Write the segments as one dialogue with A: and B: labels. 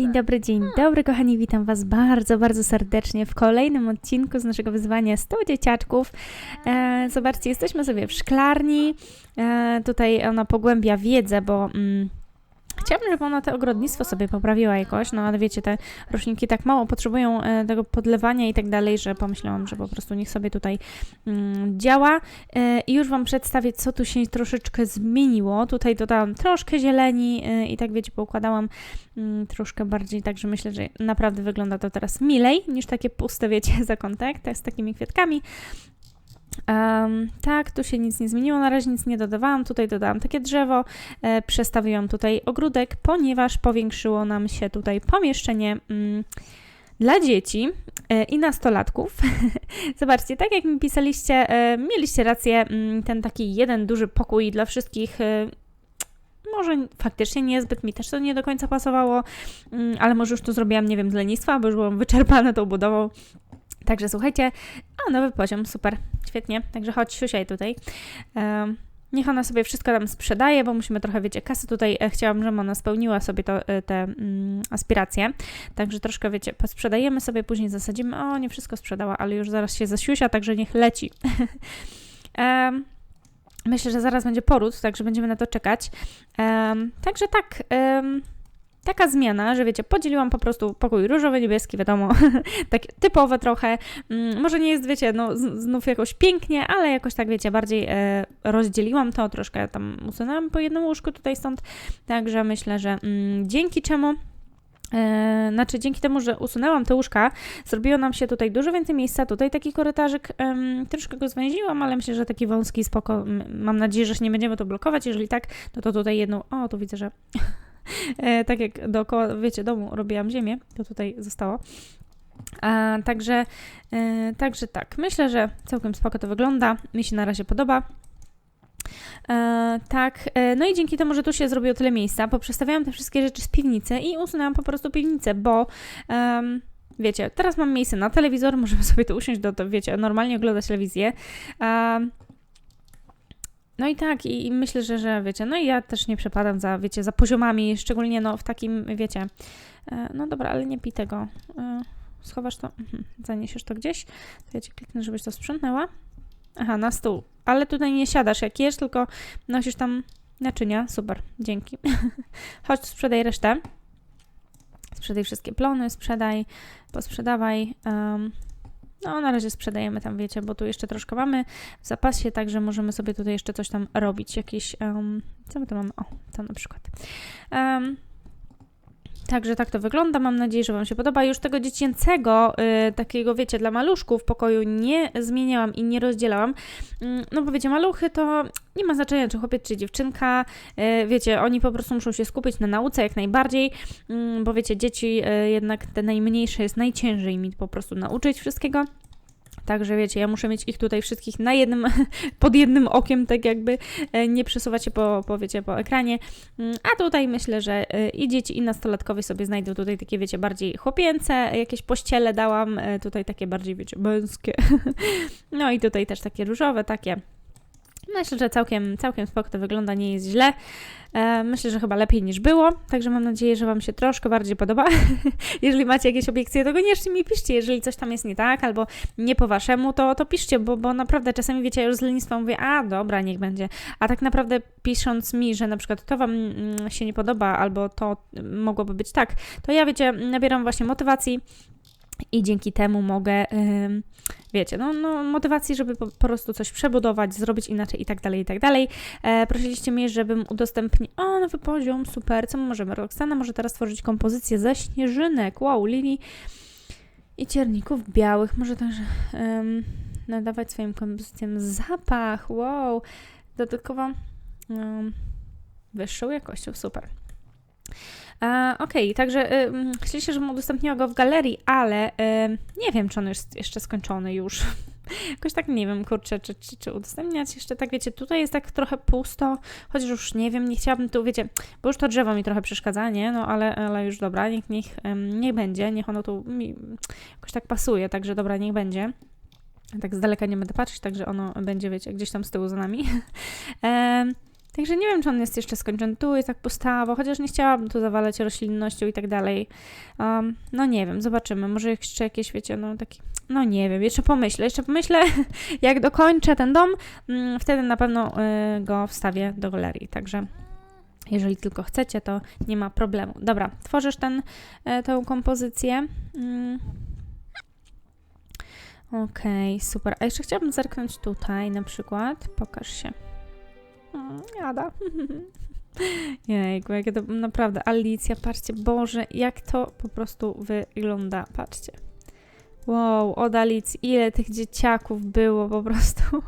A: Dzień dobry, dzień dobry, kochani. Witam Was bardzo, bardzo serdecznie w kolejnym odcinku z naszego wyzwania 100 dzieciaczków. E, zobaczcie, jesteśmy sobie w szklarni. E, tutaj ona pogłębia wiedzę, bo. Mm, Chciałabym, żeby ona to ogrodnictwo sobie poprawiła jakoś, no ale wiecie, te roślinki tak mało potrzebują e, tego podlewania i tak dalej, że pomyślałam, że po prostu niech sobie tutaj mm, działa. E, I już Wam przedstawię, co tu się troszeczkę zmieniło. Tutaj dodałam troszkę zieleni e, i tak wiecie, poukładałam mm, troszkę bardziej, także myślę, że naprawdę wygląda to teraz milej niż takie puste, wiecie, zakątek, tak z takimi kwiatkami. Um, tak, tu się nic nie zmieniło, na razie nic nie dodawałam. Tutaj dodałam takie drzewo, e, przestawiłam tutaj ogródek, ponieważ powiększyło nam się tutaj pomieszczenie mm, dla dzieci e, i nastolatków. Zobaczcie, tak jak mi pisaliście, e, mieliście rację, mm, ten taki jeden duży pokój dla wszystkich. E, może faktycznie niezbyt mi też to nie do końca pasowało, mm, ale może już to zrobiłam, nie wiem, z lenistwa, bo już byłam wyczerpana tą budową. Także słuchajcie, a nowy poziom, super, świetnie. Także chodź, siusiaj tutaj. Um, niech ona sobie wszystko tam sprzedaje, bo musimy trochę, wiecie, kasy tutaj. E, chciałam, żeby ona spełniła sobie to, e, te mm, aspiracje. Także troszkę, wiecie, sprzedajemy sobie, później zasadzimy. O, nie wszystko sprzedała, ale już zaraz się zasiusia, także niech leci. um, myślę, że zaraz będzie poród, także będziemy na to czekać. Um, także tak. Um, taka zmiana, że wiecie, podzieliłam po prostu pokój różowy, niebieski, wiadomo, tak typowe trochę. Mm, może nie jest, wiecie, no znów jakoś pięknie, ale jakoś tak, wiecie, bardziej e, rozdzieliłam to, troszkę tam usunęłam po jednym łóżku tutaj stąd, także myślę, że mm, dzięki czemu E, znaczy, dzięki temu, że usunęłam te łóżka, zrobiło nam się tutaj dużo więcej miejsca. Tutaj taki korytarzyk, troszkę go zwęziłam, ale myślę, że taki wąski, spoko. Mam nadzieję, że nie będziemy to blokować. Jeżeli tak, no to tutaj jedną. O, tu widzę, że tak jak dookoła, wiecie, domu robiłam ziemię, to tutaj zostało. A, także, e, także tak, myślę, że całkiem spoko to wygląda. Mi się na razie podoba. E, tak, e, no i dzięki temu, że tu się zrobiło tyle miejsca, poprzestawiałam te wszystkie rzeczy z piwnicy i usunęłam po prostu piwnicę, bo wiecie, teraz mam miejsce na telewizor, możemy sobie tu usiąść do, to, wiecie, normalnie oglądać telewizję. No i tak, i, myślę, że, że wiecie, no i ja też nie przepadam za, wiecie, za poziomami, szczególnie no w takim, wiecie, e, no dobra, ale nie pij tego. E, schowasz to, mhm, zaniesiesz to gdzieś, to ja Ci kliknę, żebyś to sprzątnęła. Aha, na stół. Ale tutaj nie siadasz jak jesz, tylko nosisz tam naczynia. Super, dzięki. Chodź, sprzedaj resztę. Sprzedaj wszystkie plony, sprzedaj, posprzedawaj. Um, no, na razie sprzedajemy tam, wiecie, bo tu jeszcze troszkę mamy w zapasie, także możemy sobie tutaj jeszcze coś tam robić. Jakieś, um, co my tu mamy? O, tam na przykład. Um, Także tak to wygląda. Mam nadzieję, że Wam się podoba. Już tego dziecięcego, y, takiego wiecie, dla maluszków w pokoju nie zmieniałam i nie rozdzielałam. Y, no bo wiecie, maluchy to nie ma znaczenia, czy chłopiec, czy dziewczynka. Y, wiecie, oni po prostu muszą się skupić na nauce jak najbardziej, y, bo wiecie, dzieci y, jednak te najmniejsze jest najciężej mi po prostu nauczyć wszystkiego. Także wiecie, ja muszę mieć ich tutaj wszystkich na jednym, pod jednym okiem, tak jakby e, nie przesuwać się po, po, wiecie, po ekranie. Mm, a tutaj myślę, że e, i dzieci, i nastolatkowie sobie znajdą tutaj takie, wiecie, bardziej chłopięce, jakieś pościele dałam, e, tutaj takie bardziej, wiecie, męskie. No i tutaj też takie różowe, takie Myślę, że całkiem, całkiem spoko to wygląda, nie jest źle. E, myślę, że chyba lepiej niż było, także mam nadzieję, że Wam się troszkę bardziej podoba. jeżeli macie jakieś obiekcje, to koniecznie mi piszcie. Jeżeli coś tam jest nie tak albo nie po Waszemu, to, to piszcie, bo, bo naprawdę czasami wiecie, ja już z lenistwa mówię, a dobra, niech będzie. A tak naprawdę pisząc mi, że na przykład to Wam mm, się nie podoba albo to mogłoby być tak, to ja wiecie, nabieram właśnie motywacji i dzięki temu mogę, wiecie, no, no, motywacji, żeby po, prostu coś przebudować, zrobić inaczej i tak dalej, i tak dalej. E, prosiliście mnie, żebym udostępnił, o, nowy poziom, super, co możemy? Roxana może teraz tworzyć kompozycję ze śnieżynek, wow, lili i cierników białych, może też yy, nadawać swoim kompozycjom zapach, wow, dodatkowo yy, wyższą jakością, super. E, Okej, okay, także y, chcieliście, żebym udostępniła go w galerii, ale y, nie wiem, czy on jest jeszcze skończony już. Jakoś tak nie wiem, kurczę, czy, czy, czy udostępniać jeszcze tak, wiecie, tutaj jest tak trochę pusto, chociaż już nie wiem, nie chciałabym tu, wiecie, bo już to drzewo mi trochę przeszkadza, nie? No ale, ale już dobra, niech, niech, niech będzie, niech ono tu mi jakoś tak pasuje, także dobra, niech będzie. Tak z daleka nie będę patrzeć, także ono będzie, wiecie, gdzieś tam z tyłu za nami. Także nie wiem, czy on jest jeszcze skończony. Tu jest tak pustawo, chociaż nie chciałabym tu zawalać roślinnością i tak dalej. Um, no nie wiem, zobaczymy. Może jeszcze jakieś, wiecie, no taki... No nie wiem, jeszcze pomyślę, jeszcze pomyślę, jak dokończę ten dom, mm, wtedy na pewno y, go wstawię do galerii. Także jeżeli tylko chcecie, to nie ma problemu. Dobra, tworzysz ten, e, tą kompozycję. Mm. Okej, super. A jeszcze chciałabym zerknąć tutaj na przykład. Pokaż się. Mm, Jada. Jejku, jakie to naprawdę Alicja, patrzcie, Boże, jak to po prostu wygląda, patrzcie. Wow, od Alicji, ile tych dzieciaków było po prostu.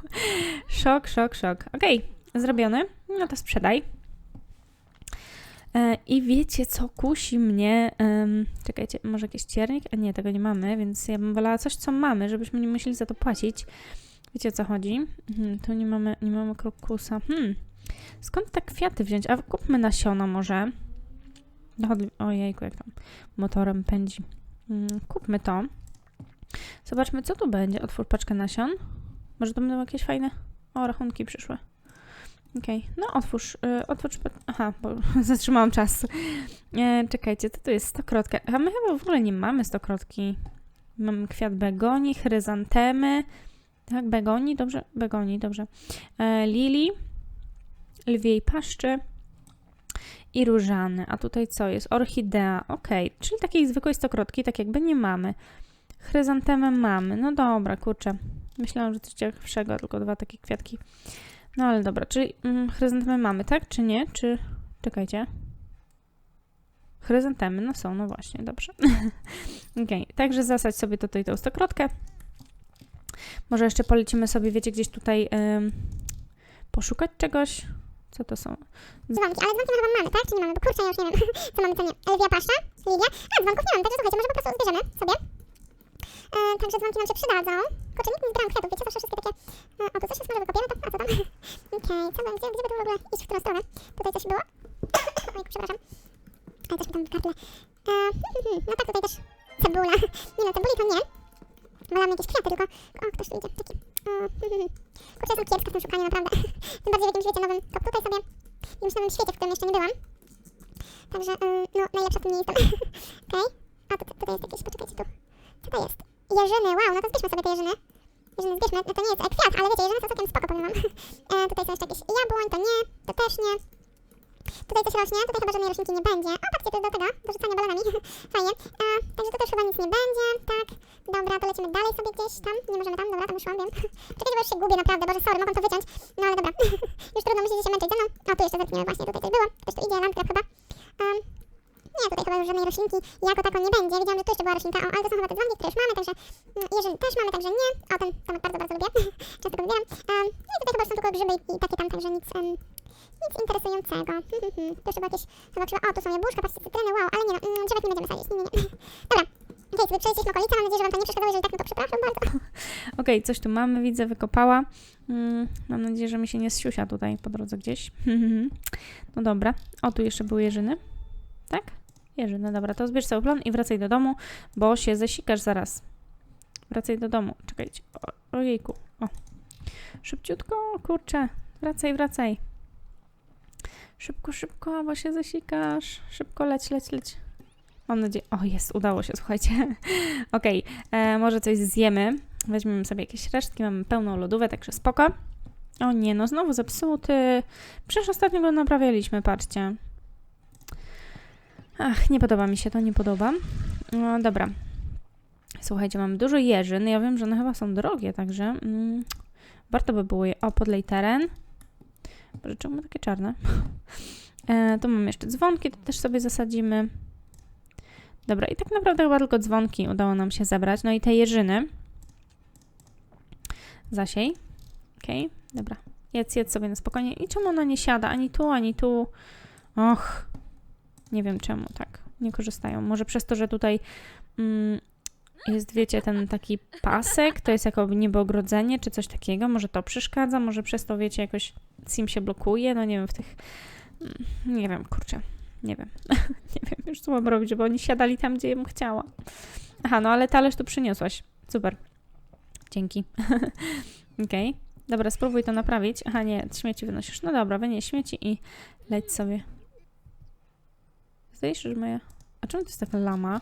A: szok, szok, szok. Okej, zrobiony. No to sprzedaj. E, I wiecie, co kusi mnie? Czekajcie, może jakiś ciernik? A nie, tego nie mamy, więc ja bym wolała coś, co mamy, żebyśmy nie musieli za to płacić. Wiecie, o co chodzi? Mhm, tu nie mamy, nie mamy krokusa. Hmm. Skąd te kwiaty wziąć? A kupmy nasiona może. Dochodli... Ojejku, jak tam motorem pędzi. Mm, kupmy to. Zobaczmy, co tu będzie. Otwórz paczkę nasion. Może to będą jakieś fajne... O, rachunki przyszły. Okej, no otwórz, y, otwórz... Aha, bo zatrzymałam czas. E, czekajcie, co tu jest? Stokrotka. A my chyba w ogóle nie mamy stokrotki. Mamy kwiat begonii, chryzantemy. Tak, begonii, dobrze? Begonii, dobrze. E, lili, lwiej paszczy i różany. A tutaj co jest? Orchidea, okej. Czyli takiej zwykłej stokrotki tak jakby nie mamy. Chryzantemę mamy. No dobra, kurczę. Myślałam, że coś ciekawszego, tylko dwa takie kwiatki. No ale dobra, czyli mm, chryzantemy mamy, tak? Czy nie? Czy... Czekajcie. Chryzantemy, no są, no właśnie, dobrze. Okej, także zasadź sobie tutaj tą stokrotkę. Może jeszcze polecimy sobie, wiecie, gdzieś tutaj ym, poszukać czegoś. Co to są?
B: Dzwonki, ale dzwonki może mamy, tak? Czy nie mamy? Bo kurczę, ja już nie wiem, co mamy, co nie. Elwia Pasza, Lidia. A, dzwonków nie mamy, także słuchajcie, może po prostu zbierzemy sobie. E, także dzwonki nam się przydadzą. Kurczę, nikt nie zbierał kwiatów, wiecie, zawsze wszystkie takie... E, o, tu coś jest, może wykopiemy to? A, co tam? Okej, co będzie? Gdzie by tu w ogóle iść, w którą stronę? Tutaj coś było? Oj, przepraszam. Ale też mi tam kartle. E, no tak, tutaj też cebula. Nie no, cebuli to nie. Wolałam jakieś kwiaty, tylko... O, ktoś tu idzie, taki... E, kurczę, jestem kiepska w tym szukaniu, naprawdę. Tym bardziej w jakimś świecie nowym. To tutaj sobie... W jakimś nowym świecie, w którym jeszcze nie byłam. Także, y, no, najlepsza w tym nie jestem. Okej. A, tu, tutaj jest jakieś, poczekajcie tu. Co to jest? Jeżyny, wow, no to zbierzmy sobie te jeżyny. Jeżyny zbierzmy, no to nie jest e, kwiat, ale wiecie, jeżyny są całkiem spoko, powiem wam. E, tutaj są jeszcze jakieś jabłoń, to nie, to też nie. Tutaj coś rośnie, tutaj chyba żadnej roślinki nie będzie. O, to jest do tego, do rzucania balonami. Fajnie. E, także tu też chyba nic nie będzie, tak. Dobra, to lecimy dalej sobie gdzieś tam. Nie możemy tam, dobra, tam już wiem. Czekajcie, bo już się gubię naprawdę, boże, sorry, mogę to wyciąć. No ale dobra, już trudno, musicie się męczyć ze mną. O, tu jeszcze zerkniemy właśnie, tutaj coś było. Ktoś tu idzie, landkrab chyba. Um, nie, tutaj chyba już żadnej roślinki jako taką nie będzie. Widziałam, że tu jeszcze była roślinka, o, ale to są chyba te dzwonki, które już mamy, także mm, jeżeli też mamy, także nie. O, ten tomek bardzo, bardzo lubię. Często go wybieram. Um, no i tutaj chyba są tylko grzyby i, takie tam, także nic, um, nic interesującego. tu jeszcze było jakieś, chyba krzywa, o, tu są jabłuszka, patrzcie, cytryny, wow, ale nie no, mm, drzewek nie będziemy sadzić, nie, nie, nie. Dobra. Okej, sobie przejścieliśmy okolicę, mam nadzieję, że wam to nie przeszkadzało, jeżeli tak, no to przepraszam bardzo.
A: Okej, coś tu mamy, widzę, wykopała. Mm, mam nadzieję, że mi się nie zsiusia tutaj po drodze gdzieś. no dobra. O, tu jeszcze były jeżyny. Tak? Jeżyny, dobra. To zbierz cały plon i wracaj do domu, bo się zasikasz zaraz. Wracaj do domu. Czekajcie. O, ojejku. O. Szybciutko, kurczę. Wracaj, wracaj. Szybko, szybko, bo się zasikasz. Szybko, leć, leć, leć. Mam nadzieję. O, jest, udało się, słuchajcie. Okej, e, może coś zjemy. Weźmiemy sobie jakieś resztki, mamy pełną lodówkę, także spoko. O nie, no znowu zepsuty. Przecież ostatnio go naprawialiśmy, patrzcie. Ach, nie podoba mi się to, nie podoba. No dobra. Słuchajcie, mamy dużo jeżyn. Ja wiem, że one chyba są drogie, także mm, warto by było je... O, podlej teren. Boże, czemu takie czarne? e, tu mamy jeszcze dzwonki, to też sobie zasadzimy. Dobra, i tak naprawdę chyba tylko dzwonki udało nam się zebrać. No i te jeżyny. Zasiej. Okej, dobra. Jedz, jedz sobie na spokojnie. I czemu ona nie siada? Ani tu, ani tu. Och. Nie wiem czemu tak nie korzystają. Może przez to, że tutaj mm, jest, wiecie, ten taki pasek, to jest jako niby ogrodzenie, czy coś takiego. Może to przeszkadza, może przez to, wiecie, jakoś sim się blokuje. No nie wiem, w tych... mm, Nie wiem, kurczę. Nie wiem. nie wiem już co mam robić, bo oni siadali tam, gdzie bym chciała. Aha, no ale talerz tu przyniosłaś. Super. Dzięki. Okej. Dobra, spróbuj to naprawić. Aha, nie, śmieci wynosisz. No dobra, wynieś śmieci i leć sobie. Się, że moja... A czemu to jest taka lama?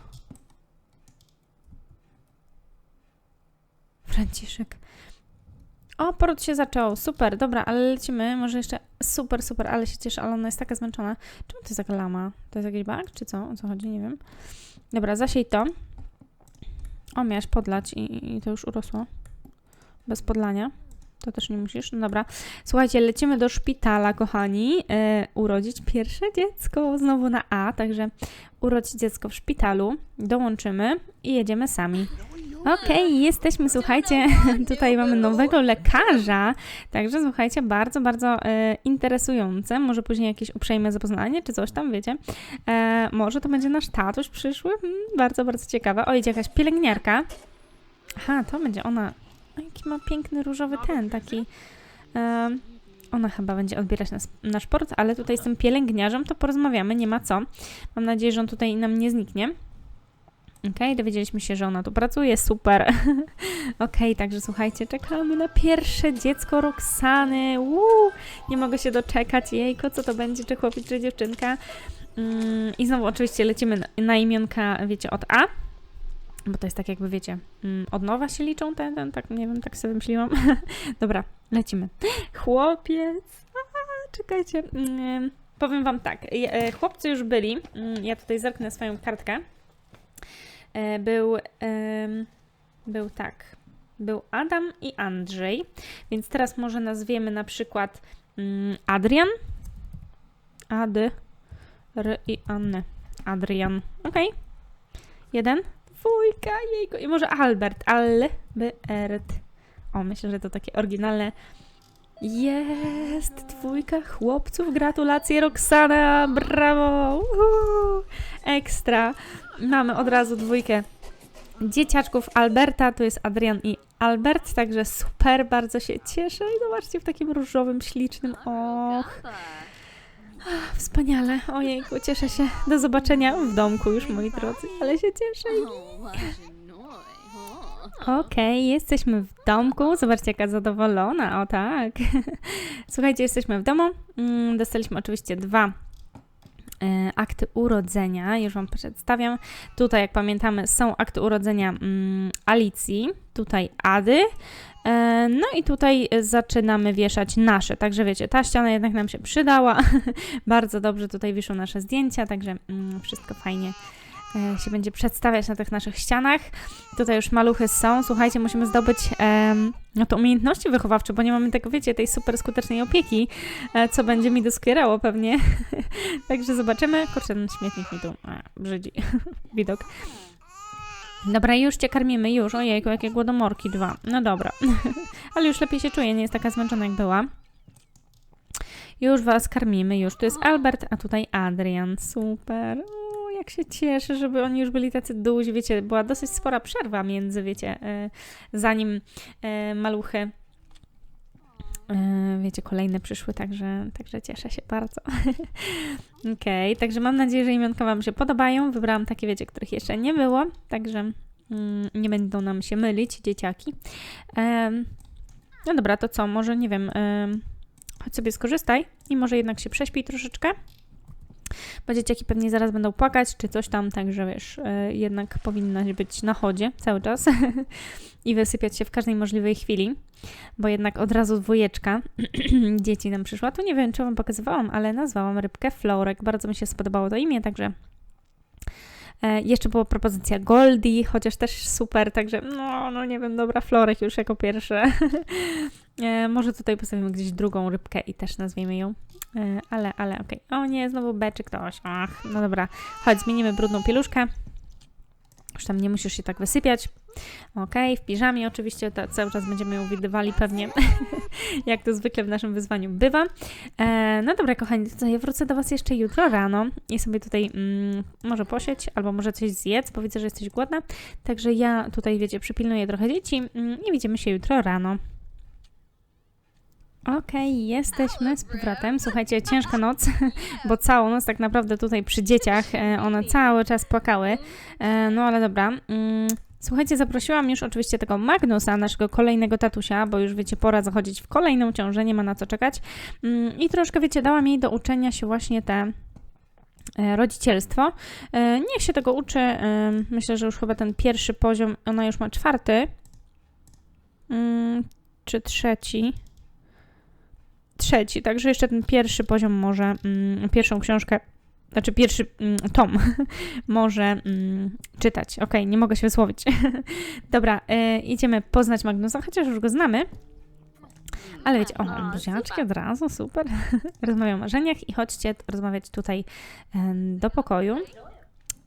A: Franciszek. O, poród się zaczął. Super, dobra, ale lecimy. Może jeszcze... Super, super, ale się cieszę, ale ona jest taka zmęczona. Czemu to jest taka lama? To jest jakiś bug, czy co? O co chodzi? Nie wiem. Dobra, zasiej to. O, miałaś podlać i, i to już urosło. Bez podlania. To też nie musisz. No dobra. Słuchajcie, lecimy do szpitala, kochani. E, urodzić pierwsze dziecko. Znowu na A, także urodzić dziecko w szpitalu. Dołączymy i jedziemy sami. Okej, jesteśmy, słuchajcie, tutaj mamy nowego lekarza, także słuchajcie, bardzo, bardzo e, interesujące, może później jakieś uprzejme zapoznanie, czy coś tam, wiecie, e, może to będzie nasz tatuś przyszły, hmm, bardzo, bardzo ciekawe, o, idzie jakaś pielęgniarka, aha, to będzie ona, o, jaki ma piękny różowy ten, taki, ona chyba będzie odbierać nas, nasz port, ale tutaj z tym pielęgniarzem to porozmawiamy, nie ma co, mam nadzieję, że on tutaj nam nie zniknie. Okej, dowiedzieliśmy się, że ona tu pracuje, super. Okej, także słuchajcie, czekamy na pierwsze dziecko Roxany. Uuu, nie mogę się doczekać. Jejko, co to będzie, czy chłopiec, czy dziewczynka. Mm, I znowu oczywiście lecimy na, na imionka, wiecie, od A. Bo to jest tak jakby, wiecie, mm, od nowa się liczą ten, ten, tak, nie wiem, tak sobie myśliłam. Dobra, lecimy. Chłopiec. A, czekajcie. Mm, powiem wam tak, e, chłopcy już byli. Mm, ja tutaj zerknę swoją kartkę. E, był, był tak, był Adam i Andrzej, więc teraz może nazwiemy na przykład Adrian, Ady, R i Anny, Adrian, okej, jeden, dwójka, jejku, i może Albert, Albert, o myślę, że to takie oryginalne. Jest dwójka chłopców, gratulacje Roxana, brawo, uhu, ekstra. Mamy od razu dwójkę dzieciaczków. Alberta, tu jest Adrian i Albert, także super, bardzo się cieszę. I zobaczcie w takim różowym, ślicznym, och, wspaniale, ojejku, cieszę się, do zobaczenia w domku już moi drodzy, ale się cieszę. Okej, jesteśmy w domku. Zobaczcie, jaka zadowolona. O tak. Słuchajcie, jesteśmy w domu. Mm, Dostaliśmy oczywiście dwa akty urodzenia. Już Wam przedstawiam. Tutaj, jak pamiętamy, są akty urodzenia mm, Alicji. Tutaj Ady. E, No i tutaj zaczynamy wieszać nasze. Także wiecie, ta ściana jednak nam się przydała. Bardzo dobrze tutaj wiszą nasze zdjęcia, także mm, wszystko fajnie się będzie przedstawiać na tych naszych ścianach. Tutaj już maluchy są. Słuchajcie, musimy zdobyć no to umiejętności wychowawcze, bo nie mamy tego, wiecie, tej super skutecznej opieki, e, co będzie mi doskwierało pewnie. Także zobaczymy. Kurczę, ten śmietnik mi tu e, brzydzi widok. Dobra, już cię karmimy, już. Ojejku, jakie głodomorki dwa. No dobra. Ale już lepiej się czuję, nie jest taka zmęczona jak była. Już was karmimy, już. Tu jest Albert, a tutaj Adrian. Super. Jak się cieszę, żeby oni już byli tacy duzi. Wiecie, była dosyć spora przerwa między, wiecie, e, zanim e, maluchy, e, wiecie, kolejne przyszły, także, także cieszę się bardzo. Okej, także mam nadzieję, że imionka Wam się podobają. Wybrałam takie, wiecie, których jeszcze nie było, także mm, nie będą nam się mylić dzieciaki. No dobra, to co, może nie wiem, em, chodź sobie skorzystaj i może jednak się prześpij troszeczkę. Bo dzieciaki pewnie zaraz będą płakać, czy coś tam, także wiesz, e, jednak powinnaś być na chodzie cały czas i wysypiać się w każdej możliwej chwili, bo jednak od razu dwójeczka dzieci nam przyszła. Tu nie wiem, czy Wam pokazywałam, ale nazwałam rybkę Florek. Bardzo mi się spodobało to imię, także e, jeszcze była propozycja Goldie, chociaż też super, także no, no nie wiem, dobra, Florek już jako pierwsze. e, może tutaj postawimy gdzieś drugą rybkę i też nazwiemy ją. E, ale, ale okej. O nie, znowu B czy ktoś. Ach, no dobra. Chodź, zmienimy brudną pieluszkę. Już tam nie musisz się tak wysypiać. Okej, w piżamie oczywiście, to cały czas będziemy ją widywali pewnie, jak to zwykle w naszym wyzwaniu bywa. E, no dobra, kochani, to ja wrócę do Was jeszcze jutro rano i sobie tutaj mm, może posieć, albo może coś zjedz, bo widzę, że jesteś głodna. Także ja tutaj, wiecie, przypilnuję trochę dzieci mm, i widzimy się jutro rano. Okej, jesteśmy z powrotem. Słuchajcie, ciężka noc, bo całą noc tak naprawdę tutaj przy dzieciach e, one cały czas płakały. E, no ale dobra. Mm, Słuchajcie, zaprosiłam już oczywiście tego Magnusa, naszego kolejnego tatusia, bo już wiecie, pora zachodzić w kolejną ciążę, nie ma na co czekać. Mm, I troszkę, wiecie, dałam jej do uczenia się właśnie te e, rodzicielstwo. Niech się tego uczy. Myślę, że już chyba ten pierwszy poziom, ona już ma czwarty. Mm, Czy trzeci? Trzeci, także jeszcze ten pierwszy poziom może, mm, pierwszą książkę, znaczy pierwszy mm, tom może mm, czytać. Okej, nie mogę się wysłowić. Dobra, e, idziemy poznać Magnusa, chociaż już go znamy. Ale wiecie, o,
C: No,
A: buziaczki od razu, super. Rozmawiam o marzeniach i chodźcie rozmawiać tutaj em, do pokoju.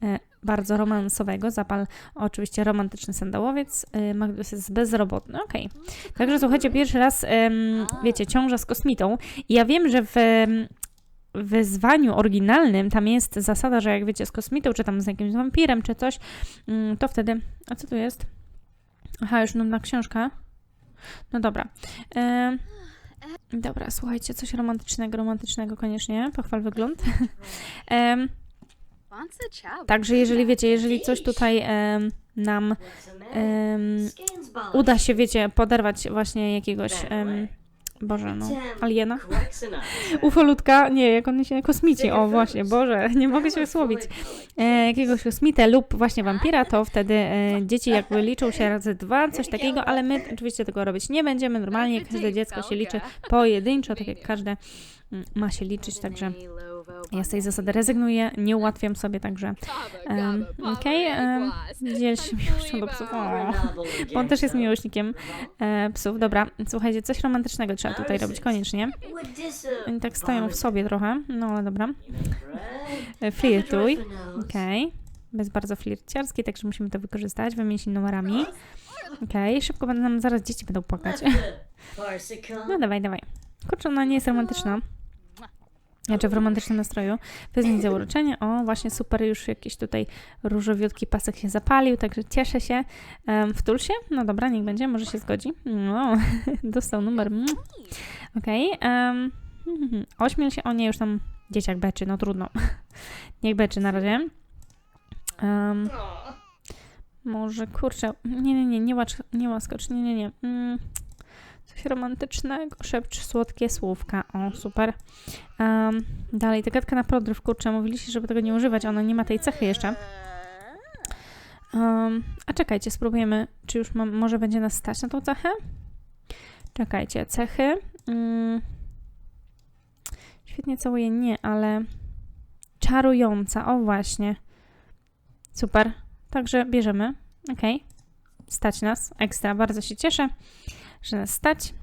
A: E, Bardzo romansowego, zapal oczywiście romantyczny sandałowiec. E, Magnus jest bezrobotny, okej. Także słuchajcie, pierwszy raz, wiecie, ciąża z kosmitą. I ja wiem, że w wyzwaniu oryginalnym tam jest zasada, że jak wiecie, z kosmitą, czy tam z jakimś wampirem, czy coś, mm, to wtedy... A co tu jest? Aha, już nudna książka. No dobra. Em, dobra, słuchajcie, coś romantycznego, romantycznego koniecznie. Pochwal wygląd. Em, Także jeżeli wiecie, jeżeli coś tutaj em, nam em, uda się, wiecie, poderwać właśnie jakiegoś, em, Boże, no, aliena, ufolutka, nie, jak on się, kosmici, o właśnie, Boże, nie mogę się wysłowić, e, jakiegoś kosmitę lub właśnie wampira, to wtedy e, dzieci jakby liczą się razy dwa, coś takiego, ale my oczywiście tego robić nie będziemy, normalnie każde dziecko się liczy pojedynczo, tak jak każde mm, ma się liczyć, także ja z tej zasady rezygnuję, nie ułatwiam sobie, także em, okej, em, dziel się miłością do psów, o, bo on też jest miłośnikiem e, psów, dobra, słuchajcie, coś romantycznego trzeba tutaj robić koniecznie, oni tak stoją w sobie trochę, no ale dobra, E, flirtuj, okej, bez bardzo flirciarskiej, także musimy to wykorzystać, wymienić numerami, okej, szybko będą nam, zaraz dzieci będą płakać, no dawaj, dawaj, kurczę, ona nie jest romantyczna, znaczy w romantycznym nastroju. Wyznać zauroczenie. O, właśnie super, już jakiś tutaj różowiutki pasek się zapalił, także cieszę się. Um, wtul się? No dobra, niech będzie, może się zgodzi. No, dostał numer. Mm. Okej. em, mhm. ośmiel się, o nie, już tam dzieciak beczy, no trudno. niech beczy na razie. Um, może, kurczę, nie, nie, nie, nie łaskocz, nie, nie, nie. Mm. Coś romantycznego, szepcz słodkie słówka. O, super. Um, dalej, ta gadka na prodryw, kurczę, mówiliście, żeby tego nie używać, ona nie ma tej cechy jeszcze. Um, a czekajcie, spróbujemy, czy już mam, może będzie nas stać na tą cechę? Czekajcie, cechy. Mm, świetnie całuję, nie, ale czarująca, o właśnie. Super, także bierzemy, okej. Stać nas, ekstra, bardzo się cieszę, że nas stać.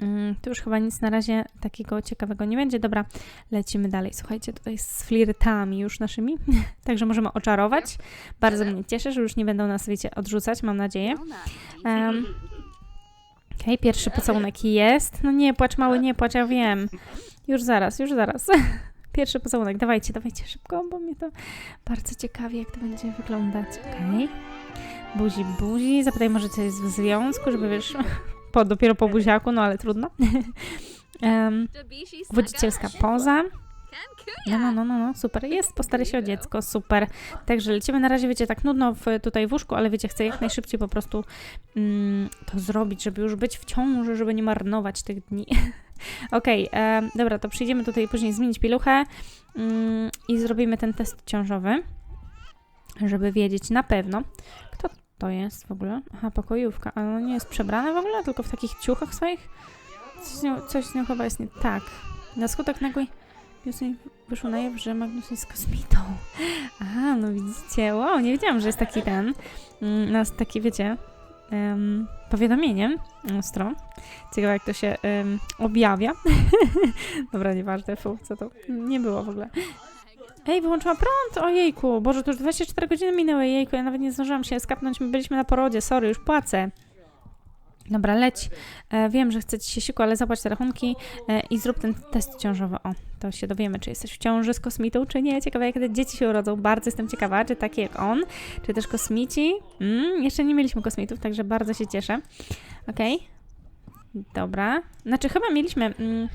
A: Mm, tu już chyba nic na razie takiego ciekawego nie będzie. Dobra, lecimy dalej. Słuchajcie, tutaj z flirtami już naszymi, także możemy oczarować. Bardzo mnie cieszy, że już nie będą nas, wiecie, odrzucać, mam nadzieję. Um, Okej, pierwszy pocałunek jest. No nie płacz, mały, nie płacz, ja wiem. Już zaraz, już zaraz. Pierwszy pocałunek, dawajcie, dawajcie szybko, bo mnie to bardzo ciekawi, jak to będzie wyglądać. Okej. Buzi, buzi. Zapytaj może, co jest w związku, żeby wiesz, po, dopiero po buziaku, no ale trudno. um, wodzicielska poza. No, no, no, no, no, super. Jest, postara się o dziecko, super. Także lecimy na razie, wiecie, tak nudno w, tutaj w łóżku, ale wiecie, chcę jak najszybciej po prostu mm, to zrobić, żeby już być w ciąży, żeby nie marnować tych dni. Okej, em, dobra, to przyjdziemy tutaj później zmienić pieluchę mm, i zrobimy ten test ciążowy, żeby wiedzieć na pewno, kto to jest w ogóle. Aha, pokojówka, a ona nie jest przebrana w ogóle, tylko w takich ciuchach swoich? Coś z nią, coś z nią chyba jest nie tak. Na skutek nagłej piosenki wyszło na jaw, że Magnus jest kosmitą. Aha, no widzicie, wow, nie wiedziałam, że jest taki ten, mm, nas taki, wiecie, um, powiadomienie, ostro. Ciekawe, jak to się em, objawia. Dobra, nieważne, fu, co to nie było w ogóle. Ej, wyłączyła prąd! Ojejku, Boże, to już 24 godziny minęły, jejku, ja nawet nie zdążyłam się skapnąć, my byliśmy na porodzie, sorry, już płacę. Dobra, leć. E, wiem, że chcę ci się siku, ale zapłać te rachunki e, i zrób ten test ciążowy. O, to się dowiemy, czy jesteś w ciąży z kosmitą, czy nie. Ciekawe, jak te dzieci się urodzą. Bardzo jestem ciekawa, czy takie jak on, czy też kosmici. Mm, jeszcze nie mieliśmy kosmitów, także bardzo się cieszę. Okej. Dobra. Znaczy, chyba mieliśmy... Mm,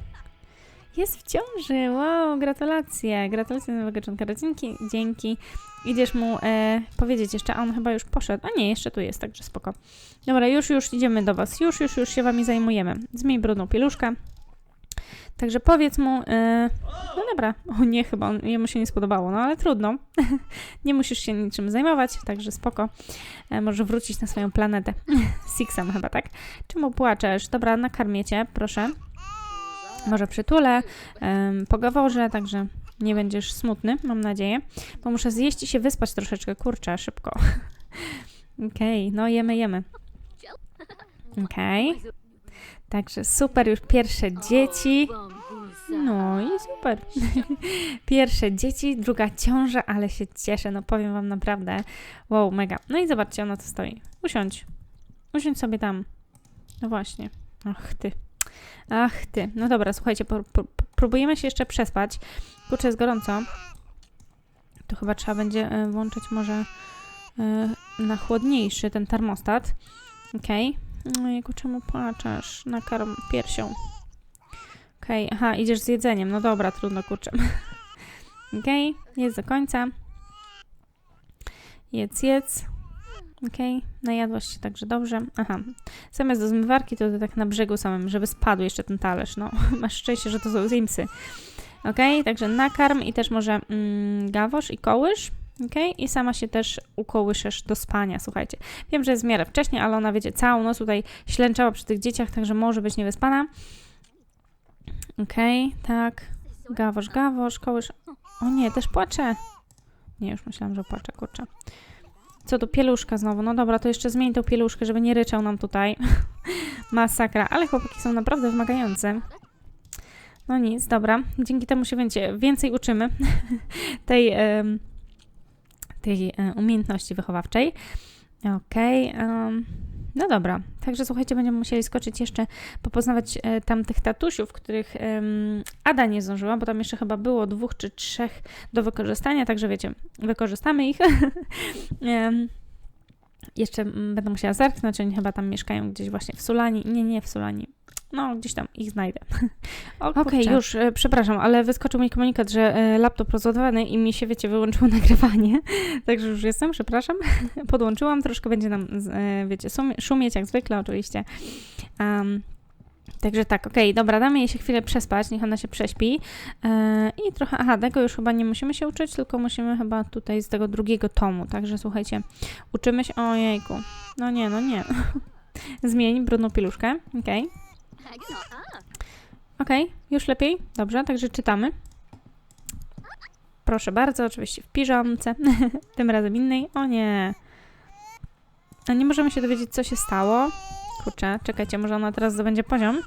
A: Jest w ciąży, wow, gratulacje, gratulacje nowego członka rodzinki, dzięki. Idziesz mu e, powiedzieć jeszcze, a on chyba już poszedł, a nie, jeszcze tu jest, także spoko. Dobra, już, już idziemy do was, już, już, już się wami zajmujemy. Zmień brudną pieluszkę. Także powiedz mu, e, no dobra, o nie, chyba on, jemu się nie spodobało, no ale trudno. nie musisz się niczym zajmować, także spoko. E, może wrócić na swoją planetę. Sixam chyba, tak? Czemu płaczesz? Dobra, nakarmię cię, proszę. Może przytulę, um, pogaworzę, także nie będziesz smutny, mam nadzieję. Bo muszę zjeść i się wyspać troszeczkę, kurczę, szybko. Okej, no jemy, jemy. Okej. Także super, już pierwsze dzieci. No i super. Pierwsze dzieci, druga ciąża, ale się cieszę, no powiem wam naprawdę. Wow, mega. No i zobaczcie, ona tu stoi. Usiądź. Usiądź sobie tam. No właśnie. Ach ty. Ach ty. No dobra, słuchajcie, próbujemy się jeszcze przespać. Kurczę, jest gorąco. To chyba trzeba będzie e, włączyć może e, na chłodniejszy ten termostat. Okej. No jego czemu płaczesz? Nakarm piersią. Okej, aha, idziesz z jedzeniem. No dobra, trudno, kurczę. Okej, jest do końca. Jedz, jedz. Okej, najadłaś się także dobrze. Aha, zamiast do zmywarki to, tak na brzegu samym, żeby spadł jeszcze ten talerz. No, masz szczęście, że to są zimsy. Okej, także nakarm i też może mm, gawosz i kołysz. Okej, i sama się też ukołyszesz do spania, słuchajcie. Wiem, że jest w miarę wcześnie, ale ona, wiecie, całą noc tutaj ślęczała przy tych dzieciach, także może być niewyspana. Okej, tak. Gawosz, gawosz, kołysz. O nie, też płacze. Nie, już myślałam, że płacze, kurczę. Co tu, pieluszka znowu. No dobra, to jeszcze zmień tą pieluszkę, żeby nie ryczał nam tutaj. Masakra, ale chłopaki są naprawdę wymagające. No nic, dobra. Dzięki temu się więcej, więcej uczymy tej, tej e, umiejętności wychowawczej. Okej. em, no dobra, także słuchajcie, będziemy musieli skoczyć jeszcze, popoznawać e, tam tych tatusiów, których em, Ada nie zdążyła, bo tam jeszcze chyba było dwóch czy trzech do wykorzystania, także wiecie, wykorzystamy ich. Em, jeszcze mm, będę musiała zerknąć, oni chyba tam mieszkają gdzieś właśnie w Sulani. Nie, nie w Sulani. No, gdzieś tam ich znajdę. Okej, już, e, przepraszam, ale wyskoczył mi komunikat, że e, laptop rozładowany i mi się, wiecie, wyłączyło nagrywanie. Także już jestem, przepraszam. Podłączyłam, troszkę będzie nam, e, wiecie, szumieć jak zwykle oczywiście. Um, Także tak, okej, dobra, damy jej się chwilę przespać, niech ona się prześpi. I trochę, aha, tego już chyba nie musimy się uczyć, tylko musimy chyba tutaj z tego drugiego tomu. Także słuchajcie, uczymy się, ojejku, no nie, no nie. Zmień brudną pieluszkę, okej. Okej, już lepiej? Dobrze, także czytamy. Proszę bardzo, oczywiście w piżamce, tym razem innej. O nie. A nie możemy się dowiedzieć, co się stało. Kurczę, czekajcie, może ona teraz zdobędzie poziom.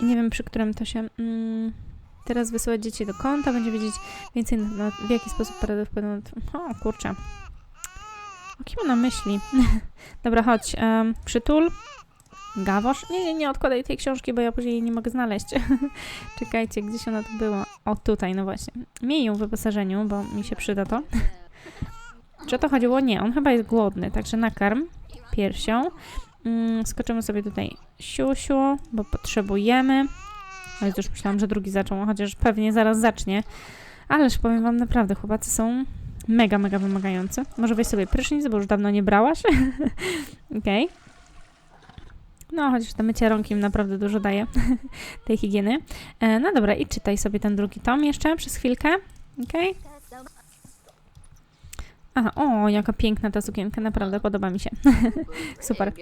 A: I nie wiem, przy którym to się... Mm, teraz wysyłać dzieci do konta, będzie wiedzieć więcej na, na w jaki sposób paradę wpłynął... na- O, kurczę. O kim ona myśli? Dobra, chodź. Um, przytul. Gawosz? Nie, nie, nie odkładaj tej książki, bo ja później jej nie mogę znaleźć. Czekajcie, gdzieś ona tu była? O, tutaj, no właśnie. Miej ją w wyposażeniu, bo mi się przyda to. Czy o to chodziło? Nie, on chyba jest głodny, także nakarm piersią. Mm, skoczymy sobie tutaj siusiu, bo potrzebujemy. Ale już myślałam, że drugi zaczął, chociaż pewnie zaraz zacznie. Ależ powiem wam naprawdę, chłopacy są mega, mega wymagający. Może weź sobie prysznic, bo już dawno nie brałaś. Okej. No, chociaż to mycie naprawdę dużo daje tej higieny. E, no dobra, i czytaj sobie ten drugi tom jeszcze przez chwilkę. Okej. Aha, o, jaka piękna ta sukienka, naprawdę podoba mi się. Super.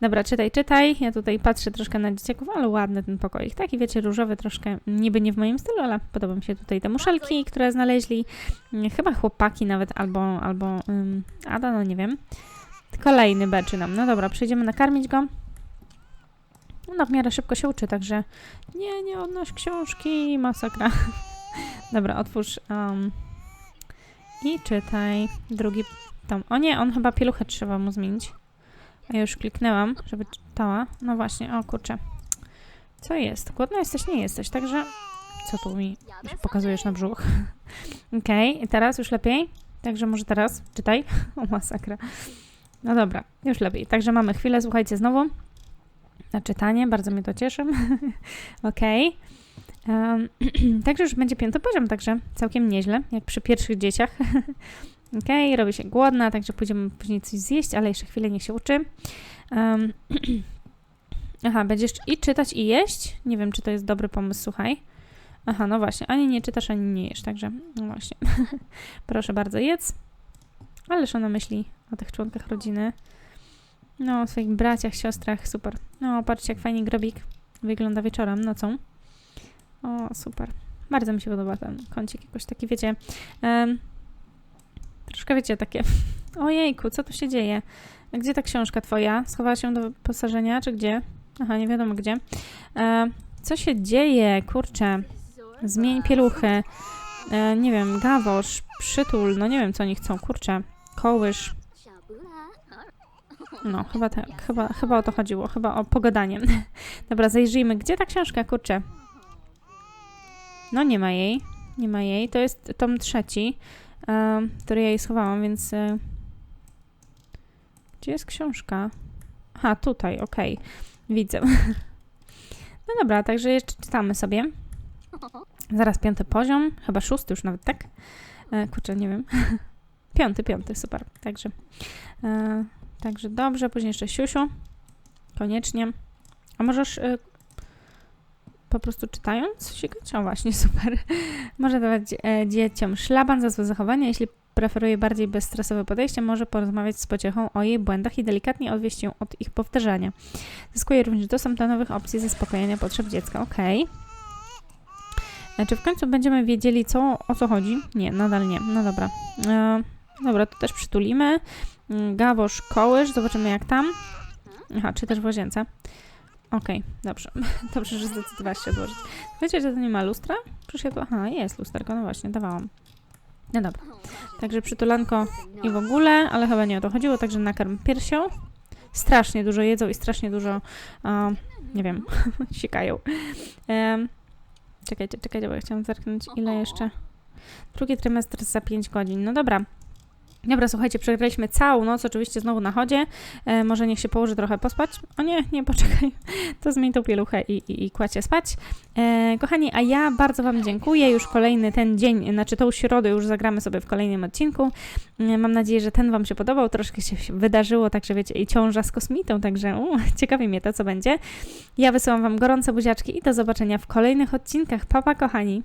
A: Dobra, czytaj, czytaj. Ja tutaj patrzę troszkę na dzieciaków, ale ładny ten pokoik. Taki, wiecie, różowy, troszkę niby nie w moim stylu, ale podoba mi się tutaj te muszelki, które znaleźli. Mm, Chyba chłopaki nawet, albo, albo ym, Ada, no nie wiem. Kolejny beczy nam. No dobra, przejdziemy nakarmić go. Ona w miarę szybko się uczy, także nie, nie odnoś książki, masakra. Dobra, otwórz um, i czytaj drugi tom. O nie, on chyba pieluchę trzeba mu zmienić. A ja już kliknęłam, żeby czytała. No właśnie, o kurczę. Co jest? Głodna jesteś? Nie jesteś, także... Co tu mi pokazujesz na brzuch? Okej, i teraz już lepiej? Także może teraz czytaj. O, masakra. No dobra, już lepiej. Także mamy chwilę, słuchajcie, znowu na czytanie. Bardzo mnie to cieszy. Okej. Em, także już będzie piąty poziom, także całkiem nieźle, jak przy pierwszych dzieciach. Okej, robi się głodna, także pójdziemy później coś zjeść, ale jeszcze chwilę niech się uczy. Em, Aha, będziesz i czytać, i jeść? Nie wiem, czy to jest dobry pomysł, słuchaj. Aha, no właśnie, ani nie czytasz, ani nie jesz, także no właśnie. Proszę bardzo, jedz. Ależ ona myśli o tych członkach rodziny. No, o swoich braciach, siostrach, super. No, patrzcie, jak fajnie grobik wygląda wieczorem, nocą. O, super. Bardzo mi się podoba ten kącik, jakoś taki, wiecie, em, troszkę, wiecie, takie, ojejku, co tu się dzieje? Gdzie ta książka twoja? Schowała się do wyposażenia, czy gdzie? Aha, nie wiadomo gdzie. E, co się dzieje? Kurczę, zmień pieluchy. E, nie wiem, gawosz, przytul, no nie wiem, co oni chcą, kurczę. Kołysz. No, chyba tak, chyba, chyba o to chodziło, chyba o pogadanie. Dobra, zajrzyjmy, gdzie ta książka, kurczę? No, nie ma jej, nie ma jej. To jest tom trzeci, e, który ja jej schowałam, więc... E, gdzie jest książka? Aha, tutaj, okej. Widzę. No dobra, także jeszcze czytamy sobie. Zaraz piąty poziom, chyba szósty już nawet, tak? E, kurczę, nie wiem. piąty, piąty, super. Także, e, także dobrze, później jeszcze siusiu. Koniecznie. A możesz e, po prostu czytając sikać? O właśnie, super. Może dawać e, dzieciom szlaban za złe zachowanie, jeśli preferuje bardziej bezstresowe podejście, może porozmawiać z pociechą o jej błędach i delikatnie odwieść ją od ich powtarzania. Zyskuje również dostęp do nowych opcji zaspokojenia potrzeb dziecka. E, Czy w końcu będziemy wiedzieli, co, o co chodzi? Nie, nadal nie. No dobra. E, dobra, to też przytulimy. Mm, Gawosz, kołysz, zobaczymy jak tam. Aha, czy też w łazience. Okej, dobrze. Dobrze, że zdecydowałaś się odłożyć. Wiecie, że to nie ma lustra? Przecież ja. Aha, jest lusterko, no właśnie, dawałam. No dobra. Także przytulanko i w ogóle, ale chyba nie o to chodziło, także nakarm piersią. Strasznie dużo jedzą i strasznie dużo, nie wiem, sikają. Em, czekajcie, czekajcie, bo ja chciałam zerknąć, ile jeszcze. Drugi trymestr za 5 godzin. No dobra. Dobra, słuchajcie, przegraliśmy całą noc, oczywiście znowu na chodzie. E, może niech się położy trochę pospać. O nie, nie, poczekaj. To zmień tą pieluchę i, i, i kładź się spać. E, kochani, a ja bardzo Wam dziękuję. Już kolejny ten dzień, znaczy tą środę już zagramy sobie w kolejnym odcinku. E, mam nadzieję, że ten Wam się podobał. Troszkę się wydarzyło, także wiecie, i ciąża z kosmitą, także u, ciekawi mnie to, co będzie. Ja wysyłam Wam gorące buziaczki i do zobaczenia w kolejnych odcinkach. Papa, kochani!